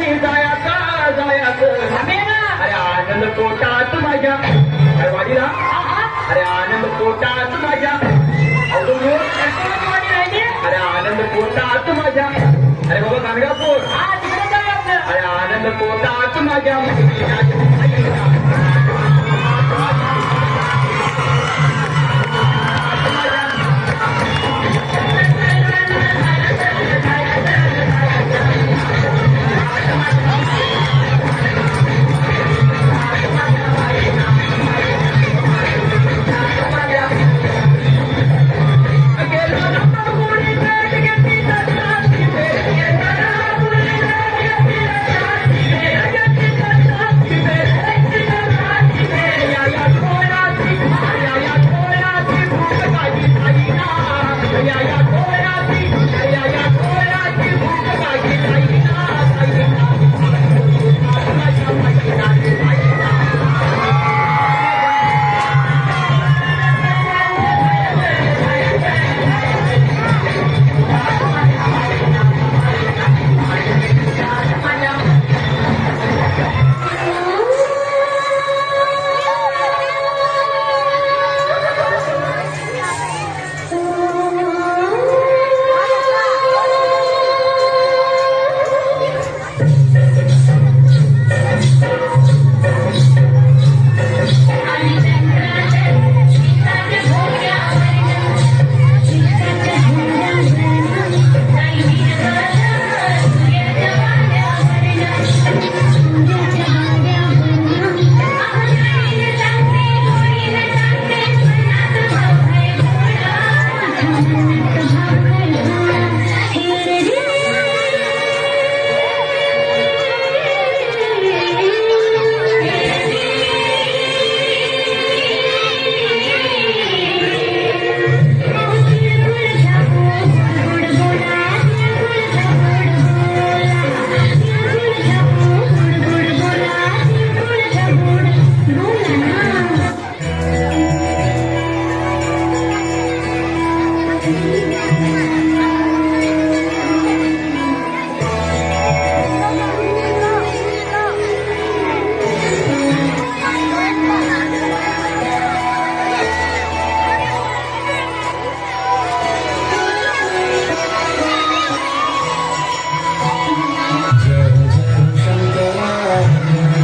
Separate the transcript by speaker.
Speaker 1: आणि जायाचा जायाचं. अरे आनंद पोटात माझ्या. अरे वाडीला अरे आनंद पोटात माझ्या. अरे आनंद पोटात माझ्या. अरे बाबा कामगापूर